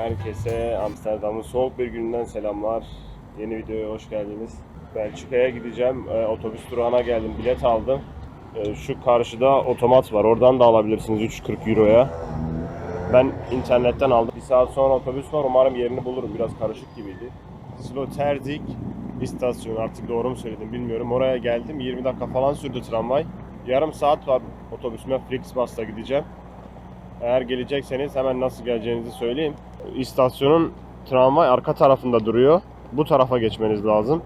Herkese Amsterdam'ın soğuk bir gününden selamlar. Yeni videoya hoş geldiniz. Belçika'ya gideceğim. Ee, otobüs durağına geldim. Bilet aldım. Ee, şu karşıda otomat var. Oradan da alabilirsiniz 3.40 Euro'ya. Ben internetten aldım. Bir saat sonra otobüs var. Umarım yerini bulurum. Biraz karışık gibiydi. Sloterdijk istasyonu artık doğru mu söyledim bilmiyorum. Oraya geldim. 20 dakika falan sürdü tramvay. Yarım saat var otobüsüme Flixbus'ta gideceğim. Eğer gelecekseniz hemen nasıl geleceğinizi söyleyeyim. İstasyonun tramvay arka tarafında duruyor. Bu tarafa geçmeniz lazım.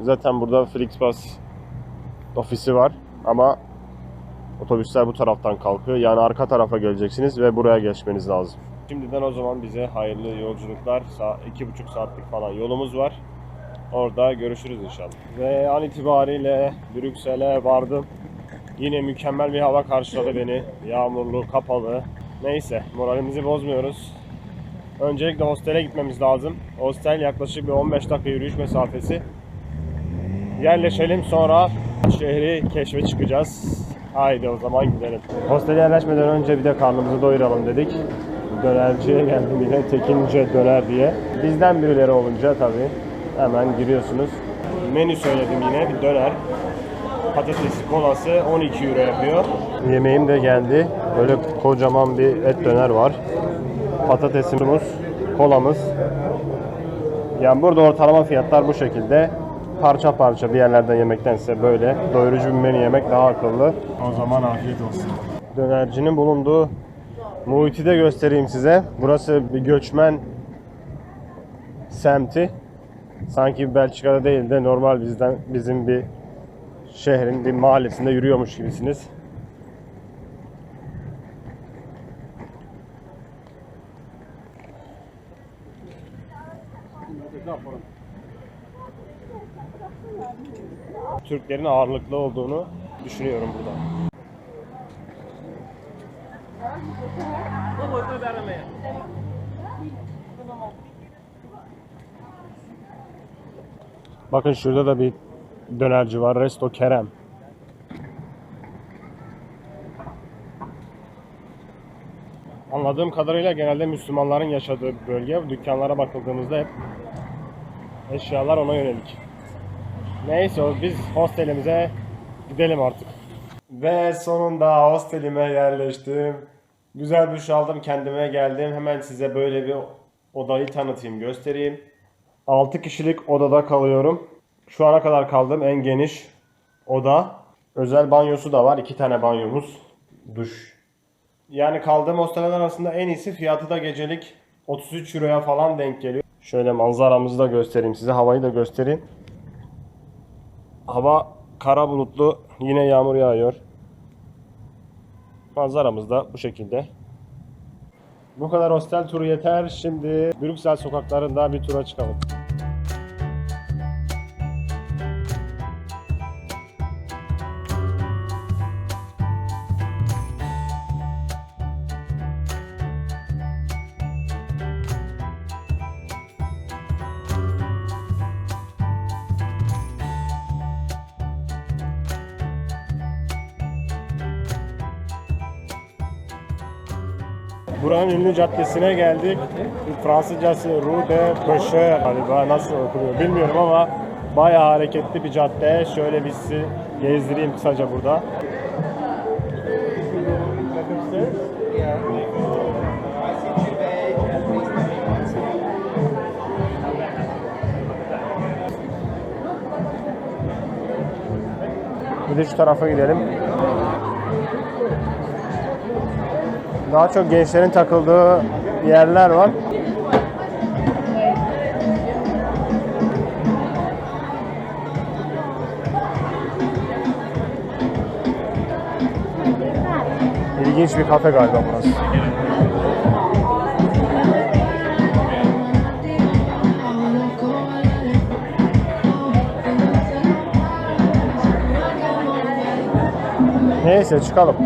Zaten burada Flixbus ofisi var ama otobüsler bu taraftan kalkıyor. Yani arka tarafa geleceksiniz ve buraya geçmeniz lazım. Şimdiden o zaman bize hayırlı yolculuklar. İki buçuk saatlik falan yolumuz var. Orada görüşürüz inşallah. Ve an itibariyle Brüksel'e vardım. Yine mükemmel bir hava karşıladı beni. Yağmurlu, kapalı. Neyse moralimizi bozmuyoruz. Öncelikle hostele gitmemiz lazım. Hostel yaklaşık bir 15 dakika yürüyüş mesafesi. Yerleşelim sonra şehri keşfe çıkacağız. Haydi o zaman gidelim. Hostele yerleşmeden önce bir de karnımızı doyuralım dedik. Dönerciye geldim yine Tekince döner diye. Bizden birileri olunca tabii hemen giriyorsunuz. Menü söyledim yine bir döner. Patatesi, kolası 12 euro yapıyor. Yemeğim de geldi. Böyle kocaman bir et döner var. Patatesimiz, kolamız. Yani burada ortalama fiyatlar bu şekilde. Parça parça bir yerlerden yemektense böyle doyurucu bir menü yemek daha akıllı. O zaman afiyet olsun. Dönercinin bulunduğu muhiti de göstereyim size. Burası bir göçmen semti. Sanki Belçika'da değil de normal bizden bizim bir şehrin bir mahallesinde yürüyormuş gibisiniz. Türklerin ağırlıklı olduğunu düşünüyorum burada. Bakın şurada da bir dönerci var. Resto Kerem. Anladığım kadarıyla genelde Müslümanların yaşadığı bir bölge. Dükkanlara bakıldığımızda hep eşyalar ona yönelik. Neyse biz hostelimize gidelim artık. Ve sonunda hostelime yerleştim. Güzel duş aldım, kendime geldim. Hemen size böyle bir odayı tanıtayım, göstereyim. 6 kişilik odada kalıyorum. Şu ana kadar kaldığım en geniş oda. Özel banyosu da var. iki tane banyomuz. Duş. Yani kaldığım hosteller arasında en iyisi fiyatı da gecelik 33 euroya falan denk geliyor. Şöyle manzaramızı da göstereyim size. Havayı da göstereyim. Hava kara bulutlu. Yine yağmur yağıyor. Manzaramız da bu şekilde. Bu kadar hostel turu yeter. Şimdi Brüksel sokaklarında bir tura çıkalım. Buranın ünlü caddesine geldik. Fransızcası Rue de Pêcheur galiba nasıl okunuyor bilmiyorum ama bayağı hareketli bir cadde. Şöyle bir sizi gezdireyim kısaca burada. Bir de şu tarafa gidelim. Daha çok gençlerin takıldığı yerler var. İlginç bir kafe galiba burası. Neyse çıkalım.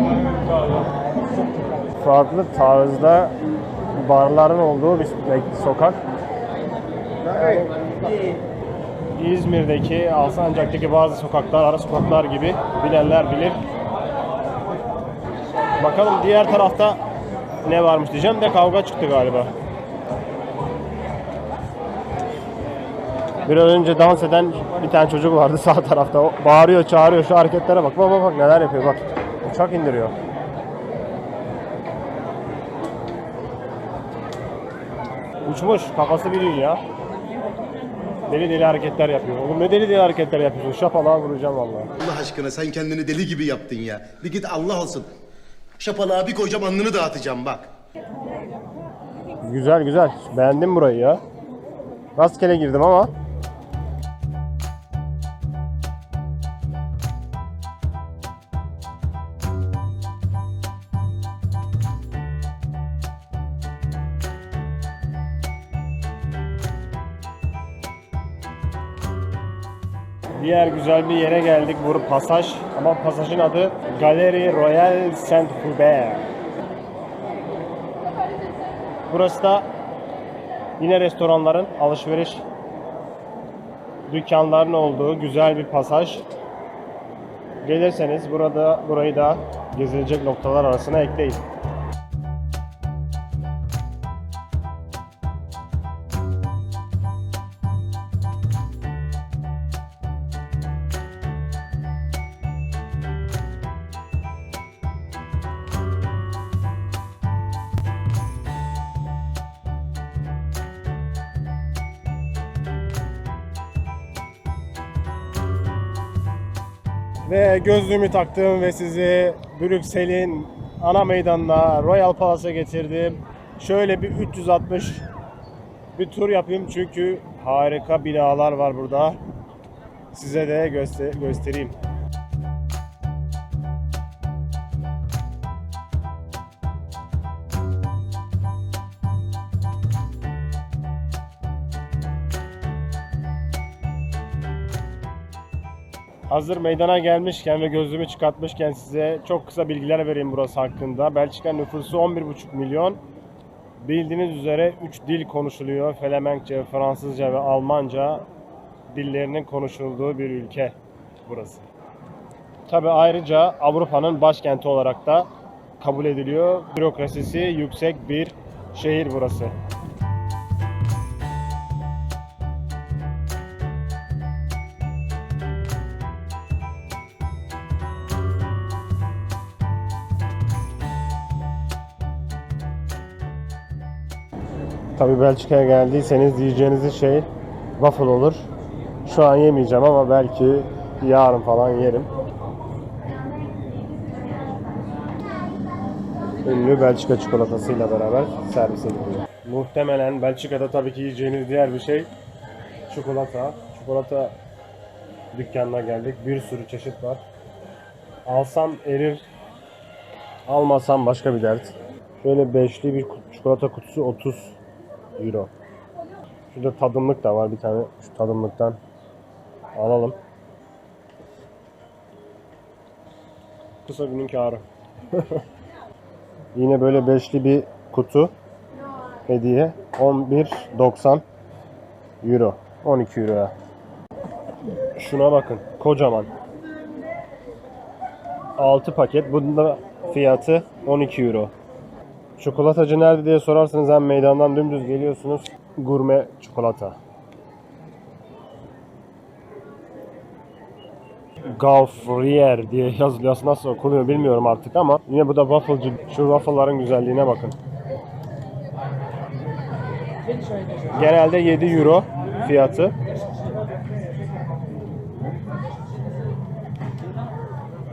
Farklı tarzda barların olduğu bir sokak. İzmir'deki, Alsancak'taki bazı sokaklar, ara sokaklar gibi bilenler bilir. Bakalım diğer tarafta ne varmış diyeceğim de kavga çıktı galiba. Biraz önce dans eden bir tane çocuk vardı sağ tarafta. O bağırıyor, çağırıyor. Şu hareketlere bak. Bak bak bak neler yapıyor bak. Uçak indiriyor. Uçmuş. Kafası bir dünya. Deli deli hareketler yapıyor. Oğlum ne deli deli hareketler yapıyorsun? Şapalığa vuracağım vallahi. Allah aşkına sen kendini deli gibi yaptın ya. Bir git Allah olsun. Şapalığa bir koyacağım alnını dağıtacağım bak. Güzel güzel. Beğendim burayı ya. Rastgele girdim ama. Diğer güzel bir yere geldik. Bu pasaj. Ama pasajın adı Galerie Royale Saint Hubert. Burası da yine restoranların, alışveriş dükkanların olduğu güzel bir pasaj. Gelirseniz burada burayı da gezilecek noktalar arasına ekleyin. Ve gözlüğümü taktım ve sizi Brüksel'in ana meydanına Royal Palace'a getirdim. Şöyle bir 360 bir tur yapayım çünkü harika binalar var burada. Size de göster göstereyim. Hazır meydana gelmişken ve gözlüğümü çıkartmışken size çok kısa bilgiler vereyim burası hakkında. Belçika nüfusu 11,5 milyon. Bildiğiniz üzere 3 dil konuşuluyor. Felemenkçe, Fransızca ve Almanca dillerinin konuşulduğu bir ülke burası. Tabi ayrıca Avrupa'nın başkenti olarak da kabul ediliyor. Bürokrasisi yüksek bir şehir burası. Tabi Belçika'ya geldiyseniz yiyeceğiniz şey waffle olur. Şu an yemeyeceğim ama belki yarın falan yerim. Ünlü Belçika çikolatasıyla beraber servis ediliyor. Muhtemelen Belçika'da tabii ki yiyeceğiniz diğer bir şey çikolata. Çikolata dükkanına geldik. Bir sürü çeşit var. Alsam erir, almasam başka bir dert. Şöyle beşli bir çikolata kutusu 30 euro. Şurada tadımlık da var bir tane. Şu tadımlıktan alalım. Kısa günün kârı. Yine böyle beşli bir kutu hediye. 11.90 euro. 12 euroya. Şuna bakın. Kocaman. 6 paket. Bunun da fiyatı 12 euro. Çikolatacı nerede diye sorarsanız hem meydandan dümdüz geliyorsunuz. Gurme çikolata. Gaufrier diye yazılıyor. Nasıl okunuyor bilmiyorum artık ama yine bu da wafflecı. Şu waffle'ların güzelliğine bakın. Genelde 7 euro fiyatı.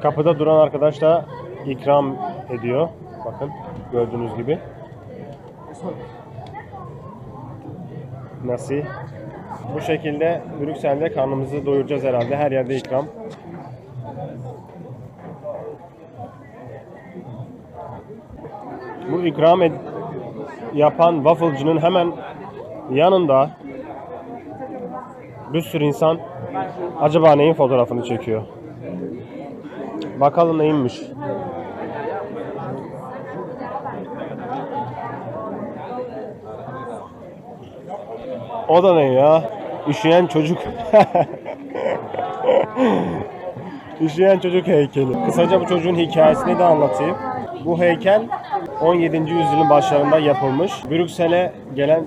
Kapıda duran arkadaş da ikram ediyor. Bakın gördüğünüz gibi. Nasıl? Bu şekilde Brüksel'de karnımızı doyuracağız herhalde. Her yerde ikram. Bu ikram yapan wafflecının hemen yanında bir sürü insan acaba neyin fotoğrafını çekiyor? Bakalım neymiş. O da ne ya? Üşüyen çocuk. Üşüyen çocuk heykeli. Kısaca bu çocuğun hikayesini de anlatayım. Bu heykel 17. yüzyılın başlarında yapılmış. Brüksel'e gelen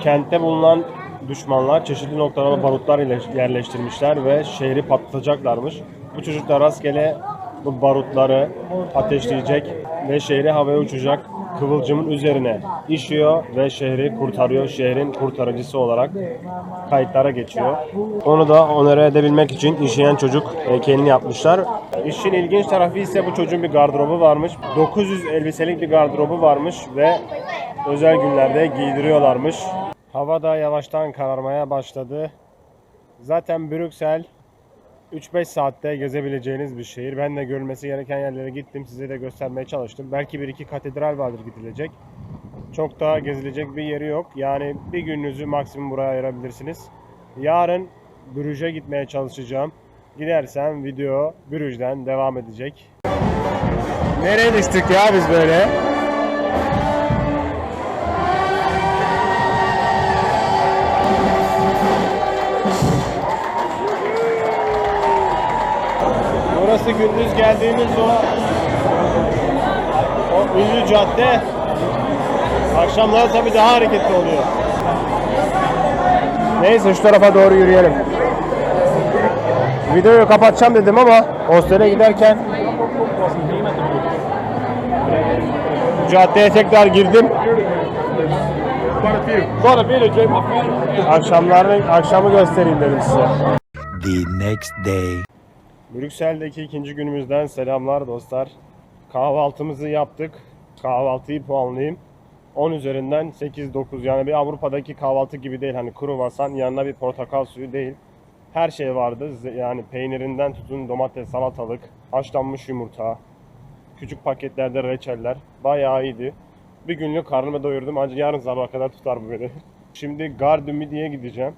kentte bulunan düşmanlar çeşitli noktalara barutlar yerleştirmişler ve şehri patlatacaklarmış. Bu çocuklar rastgele bu barutları ateşleyecek ve şehri havaya uçacak kıvılcımın üzerine işiyor ve şehri kurtarıyor. Şehrin kurtarıcısı olarak kayıtlara geçiyor. Onu da onore edebilmek için işleyen çocuk heykelini yapmışlar. İşin ilginç tarafı ise bu çocuğun bir gardırobu varmış. 900 elbiselik bir gardırobu varmış ve özel günlerde giydiriyorlarmış. Hava da yavaştan kararmaya başladı. Zaten Brüksel 3-5 saatte gezebileceğiniz bir şehir. Ben de görülmesi gereken yerlere gittim. Size de göstermeye çalıştım. Belki bir iki katedral vardır gidilecek. Çok daha gezilecek bir yeri yok. Yani bir gününüzü maksimum buraya ayırabilirsiniz. Yarın Brüj'e gitmeye çalışacağım. Gidersem video Brüj'den devam edecek. Nereye düştük ya biz böyle? Burası gündüz geldiğimiz o o ünlü cadde akşamlar tabii daha hareketli oluyor. Neyse şu tarafa doğru yürüyelim. Videoyu kapatacağım dedim ama hostele giderken caddeye tekrar girdim. Akşamları akşamı göstereyim dedim size. the next day. Brüksel'deki ikinci günümüzden selamlar dostlar. Kahvaltımızı yaptık. Kahvaltıyı puanlayayım. 10 üzerinden 8-9 yani bir Avrupa'daki kahvaltı gibi değil. Hani kruvasan yanına bir portakal suyu değil. Her şey vardı. Yani peynirinden tutun domates, salatalık, haşlanmış yumurta, küçük paketlerde reçeller. Bayağı iyiydi. Bir günlük karnımı doyurdum ancak yarın sabaha kadar tutar bu beni. Şimdi Gare du Midi'ye gideceğim.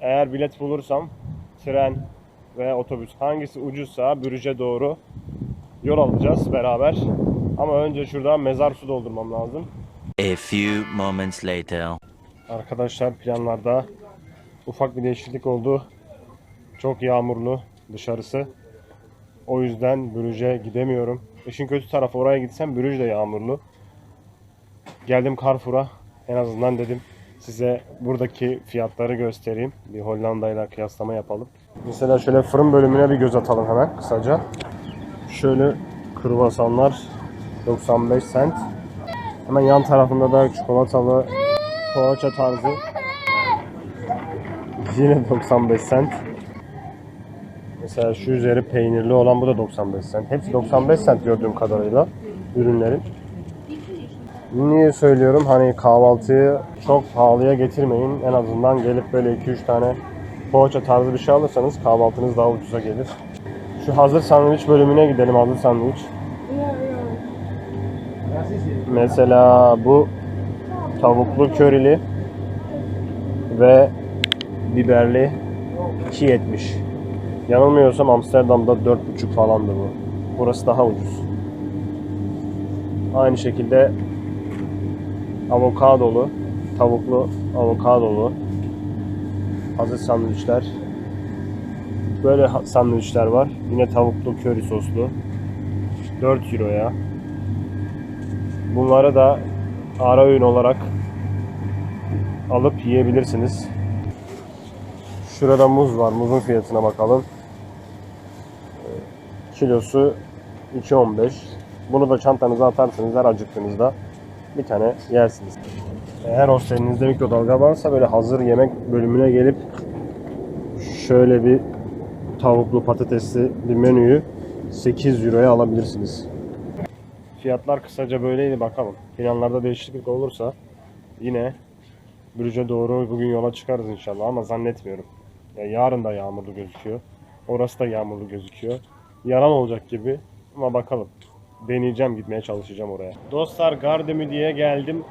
Eğer bilet bulursam tren ve otobüs hangisi ucuzsa Brüj'e doğru yol alacağız beraber. Ama önce şuradan mezar su doldurmam lazım. A few moments later. Arkadaşlar planlarda ufak bir değişiklik oldu. Çok yağmurlu dışarısı. O yüzden Brüj'e gidemiyorum. İşin kötü tarafı oraya gitsem Brüj de yağmurlu. Geldim Carrefour'a. En azından dedim size buradaki fiyatları göstereyim. Bir Hollanda ile kıyaslama yapalım. Mesela şöyle fırın bölümüne bir göz atalım hemen kısaca. Şöyle kruvasanlar 95 cent. Hemen yan tarafında da çikolatalı poğaça tarzı. Yine 95 cent. Mesela şu üzeri peynirli olan bu da 95 cent. Hepsi 95 cent gördüğüm kadarıyla ürünlerin. Niye söylüyorum? Hani kahvaltıyı çok pahalıya getirmeyin. En azından gelip böyle 2-3 tane poğaça tarzı bir şey alırsanız kahvaltınız daha ucuza gelir. Şu hazır sandviç bölümüne gidelim. Hazır sandviç. Mesela bu tavuklu körili ve biberli 2.70. Yanılmıyorsam Amsterdam'da 4.5 falandı bu. Burası daha ucuz. Aynı şekilde avokadolu, tavuklu avokadolu hazır sandviçler. Böyle sandviçler var. Yine tavuklu köri soslu. 4 euroya. Bunları da ara öğün olarak alıp yiyebilirsiniz. Şurada muz var. Muzun fiyatına bakalım. Kilosu 2.15. Bunu da çantanıza atarsınız her acıktığınızda bir tane yersiniz. Eğer hostelinizde mikrodalga varsa böyle hazır yemek bölümüne gelip şöyle bir tavuklu patatesli bir menüyü 8 euroya alabilirsiniz. Fiyatlar kısaca böyleydi bakalım. Planlarda değişiklik olursa yine Brüj'e doğru bugün yola çıkarız inşallah ama zannetmiyorum. Ya yarın da yağmurlu gözüküyor. Orası da yağmurlu gözüküyor. Yalan olacak gibi ama bakalım. Deneyeceğim gitmeye çalışacağım oraya. Dostlar Gardemü diye geldim.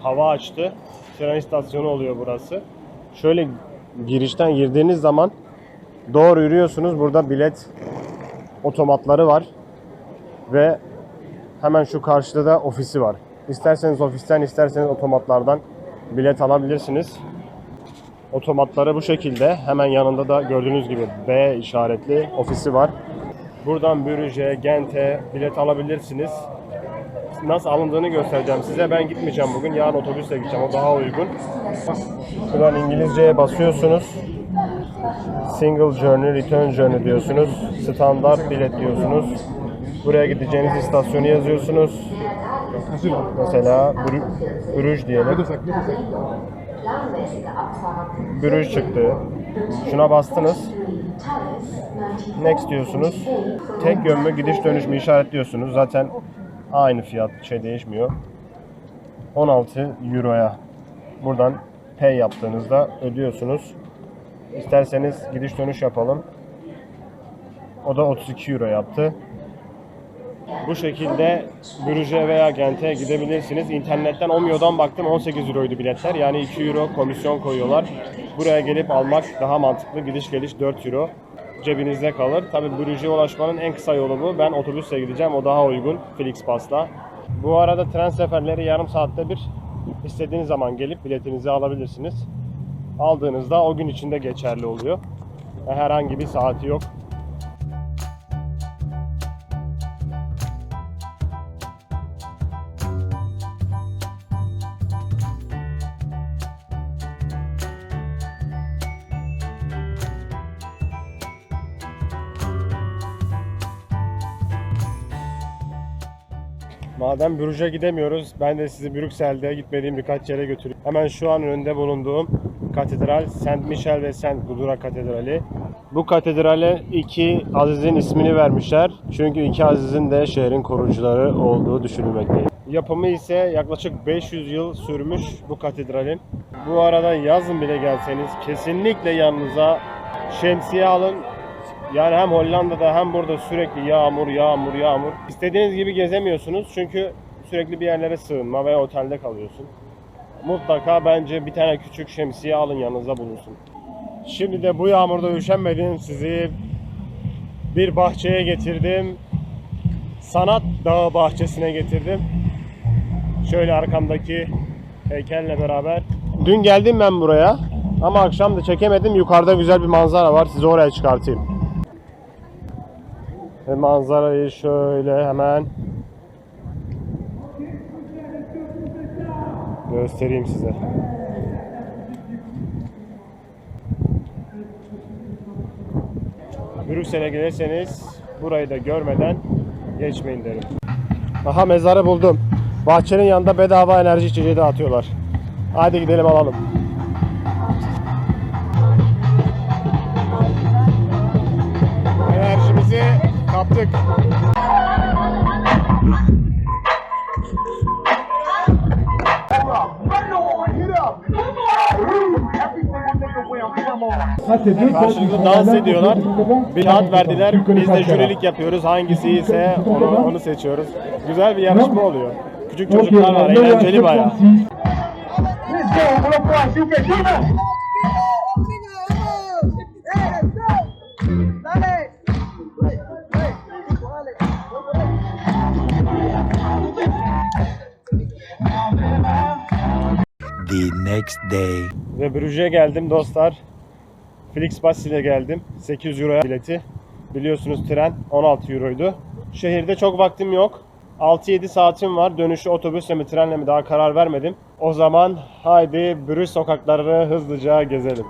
Hava açtı. Tren istasyonu oluyor burası. Şöyle girişten girdiğiniz zaman doğru yürüyorsunuz. Burada bilet otomatları var. Ve hemen şu karşıda da ofisi var. İsterseniz ofisten isterseniz otomatlardan bilet alabilirsiniz. Otomatları bu şekilde. Hemen yanında da gördüğünüz gibi B işaretli ofisi var. Buradan Brüj'e, Gent'e bilet alabilirsiniz. nasıl alındığını göstereceğim size. Ben gitmeyeceğim bugün. Yarın otobüsle gideceğim. O daha uygun. Buradan İngilizceye basıyorsunuz. Single journey, return journey diyorsunuz. Standart bilet diyorsunuz. Buraya gideceğiniz istasyonu yazıyorsunuz. Mesela Brü- Brüj diyelim. Brüj çıktı. Şuna bastınız. Next diyorsunuz. Tek yön mü gidiş dönüş mü işaretliyorsunuz. Zaten aynı fiyat şey değişmiyor. 16 Euro'ya buradan pay yaptığınızda ödüyorsunuz. İsterseniz gidiş dönüş yapalım. O da 32 Euro yaptı. Bu şekilde Brüj'e veya Gent'e gidebilirsiniz. İnternetten Omio'dan baktım 18 Euro'ydu biletler. Yani 2 Euro komisyon koyuyorlar. Buraya gelip almak daha mantıklı. Gidiş geliş 4 Euro cebinizde kalır. Tabi Brüj'e ulaşmanın en kısa yolu bu. Ben otobüsle gideceğim. O daha uygun. Flixbus'la. Bu arada tren seferleri yarım saatte bir istediğiniz zaman gelip biletinizi alabilirsiniz. Aldığınızda o gün içinde geçerli oluyor. Herhangi bir saati yok. Madem Brüj'e gidemiyoruz, ben de sizi Brüksel'de gitmediğim birkaç yere götüreyim. Hemen şu an önünde bulunduğum katedral, Saint Michel ve Saint Gudura Katedrali. Bu katedrale iki azizin ismini vermişler. Çünkü iki azizin de şehrin korucuları olduğu düşünülmekte. Yapımı ise yaklaşık 500 yıl sürmüş bu katedralin. Bu arada yazın bile gelseniz kesinlikle yanınıza şemsiye alın. Yani hem Hollanda'da hem burada sürekli yağmur, yağmur, yağmur. İstediğiniz gibi gezemiyorsunuz çünkü sürekli bir yerlere sığınma veya otelde kalıyorsun. Mutlaka bence bir tane küçük şemsiye alın yanınıza bulunsun. Şimdi de bu yağmurda üşenmedim sizi bir bahçeye getirdim. Sanat Dağı bahçesine getirdim. Şöyle arkamdaki heykelle beraber. Dün geldim ben buraya ama akşam da çekemedim. Yukarıda güzel bir manzara var. Sizi oraya çıkartayım. Ve manzarayı şöyle hemen göstereyim size. Brüksel'e gelirseniz burayı da görmeden geçmeyin derim. Aha mezarı buldum. Bahçenin yanında bedava enerji içeceği dağıtıyorlar. Hadi gidelim alalım. Kaptık. Karşılıklı dans ediyorlar. Bir kağıt verdiler. Biz de jürilik yapıyoruz. Hangisi ise onu, onu seçiyoruz. Güzel bir yarışma oluyor. Küçük çocuklar var. Eğlenceli bayağı. The next day. Ve Brüj'e geldim dostlar. Flixbus ile geldim. 800 Euro'ya bileti. Biliyorsunuz tren 16 Euro'ydu. Şehirde çok vaktim yok. 6-7 saatim var. Dönüşü otobüsle mi trenle mi daha karar vermedim. O zaman haydi Brüj sokaklarını hızlıca gezelim.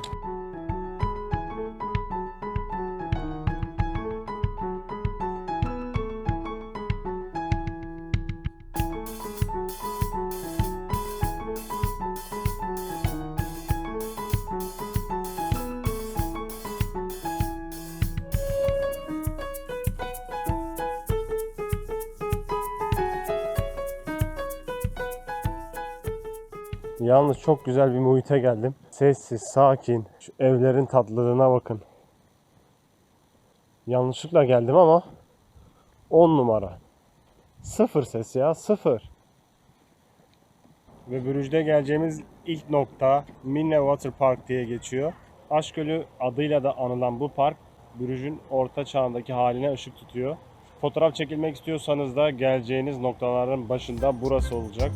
Yalnız çok güzel bir muhite geldim. Sessiz, sakin. Şu evlerin tatlılığına bakın. Yanlışlıkla geldim ama 10 numara. Sıfır ses ya, sıfır. Ve Brüj'de geleceğimiz ilk nokta Minne Water Park diye geçiyor. Aşkölü adıyla da anılan bu park Brüj'ün orta çağındaki haline ışık tutuyor. Fotoğraf çekilmek istiyorsanız da geleceğiniz noktaların başında burası olacak.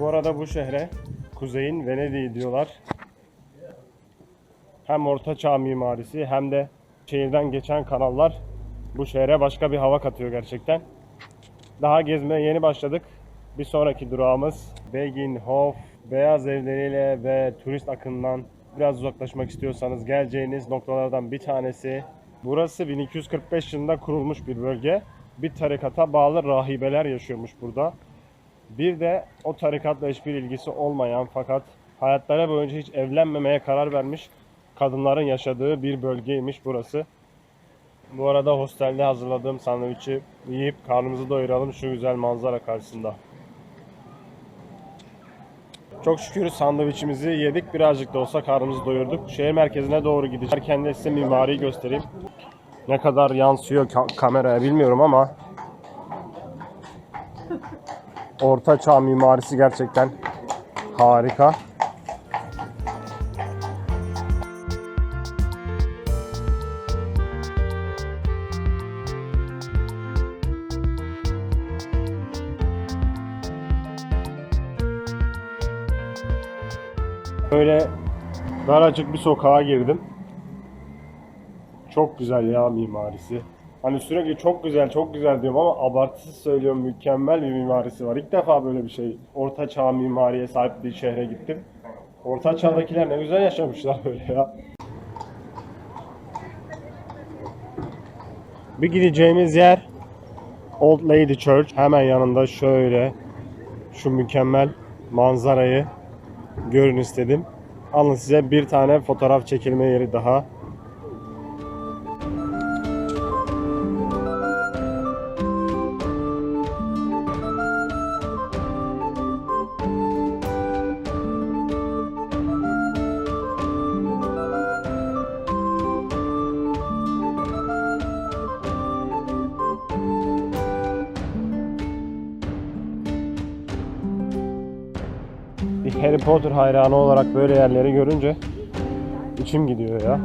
Bu arada bu şehre kuzeyin Venedik'i diyorlar. Hem orta çağ mimarisi hem de şehirden geçen kanallar bu şehre başka bir hava katıyor gerçekten. Daha gezmeye yeni başladık. Bir sonraki durağımız Beginhof. Beyaz evleriyle ve turist akınından biraz uzaklaşmak istiyorsanız geleceğiniz noktalardan bir tanesi. Burası 1245 yılında kurulmuş bir bölge. Bir tarikata bağlı rahibeler yaşıyormuş burada. Bir de o tarikatla hiçbir ilgisi olmayan fakat hayatları boyunca hiç evlenmemeye karar vermiş kadınların yaşadığı bir bölgeymiş burası. Bu arada hostelde hazırladığım sandviçi yiyip karnımızı doyuralım şu güzel manzara karşısında. Çok şükür sandviçimizi yedik. Birazcık da olsa karnımızı doyurduk. Şehir merkezine doğru gideceğiz. Erken size mimariyi göstereyim. Ne kadar yansıyor ka- kameraya bilmiyorum ama Orta Çağ mimarisi gerçekten harika. Böyle daracık bir sokağa girdim. Çok güzel ya mimarisi. Hani sürekli çok güzel çok güzel diyorum ama abartısız söylüyorum mükemmel bir mimarisi var. İlk defa böyle bir şey. Orta çağ mimariye sahip bir şehre gittim. Orta çağdakiler ne güzel yaşamışlar böyle ya. Bir gideceğimiz yer Old Lady Church. Hemen yanında şöyle şu mükemmel manzarayı görün istedim. Alın size bir tane fotoğraf çekilme yeri daha. Bir Harry Potter hayranı olarak böyle yerleri görünce içim gidiyor ya.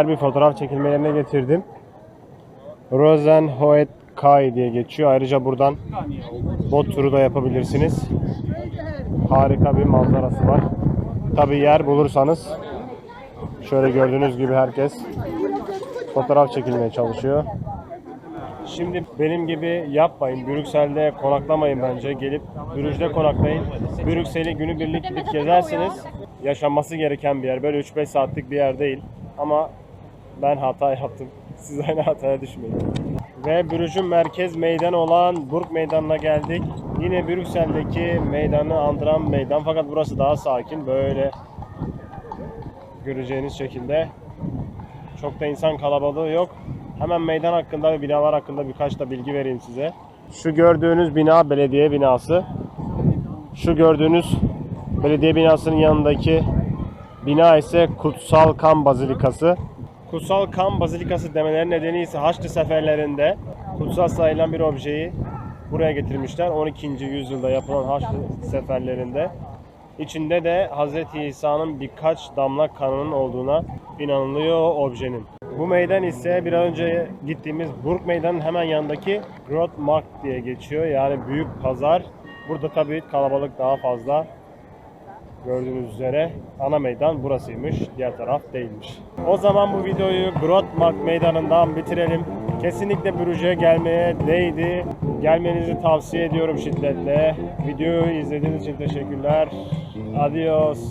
Diğer bir fotoğraf çekilme yerine getirdim. Rosenhoet Kai diye geçiyor. Ayrıca buradan bot turu da yapabilirsiniz. Harika bir manzarası var. Tabi yer bulursanız şöyle gördüğünüz gibi herkes fotoğraf çekilmeye çalışıyor. Şimdi benim gibi yapmayın. Brüksel'de konaklamayın bence. Gelip Brüj'de konaklayın. Brüksel'i günübirlik gidip gezersiniz. Yaşanması gereken bir yer. Böyle 3-5 saatlik bir yer değil. Ama ben hata yaptım. Siz aynı hataya düşmeyin. Ve Brüj'ün merkez meydanı olan Burg Meydanı'na geldik. Yine Brüksel'deki meydanı andıran meydan. Fakat burası daha sakin. Böyle göreceğiniz şekilde. Çok da insan kalabalığı yok. Hemen meydan hakkında ve binalar hakkında birkaç da bilgi vereyim size. Şu gördüğünüz bina belediye binası. Şu gördüğünüz belediye binasının yanındaki bina ise Kutsal Kan Bazilikası. Kutsal Kan Bazilikası demelerinin nedeni ise Haçlı seferlerinde kutsal sayılan bir objeyi buraya getirmişler. 12. yüzyılda yapılan Haçlı seferlerinde. İçinde de Hz. İsa'nın birkaç damla kanının olduğuna inanılıyor o objenin. Bu meydan ise bir önce gittiğimiz Burg Meydanı'nın hemen yanındaki Grootmarkt diye geçiyor. Yani büyük pazar. Burada tabii kalabalık daha fazla. Gördüğünüz üzere ana meydan burasıymış. Diğer taraf değilmiş. O zaman bu videoyu Grootmarkt meydanından bitirelim. Kesinlikle Brüj'e gelmeye değdi. Gelmenizi tavsiye ediyorum şiddetle. Videoyu izlediğiniz için teşekkürler. Adios.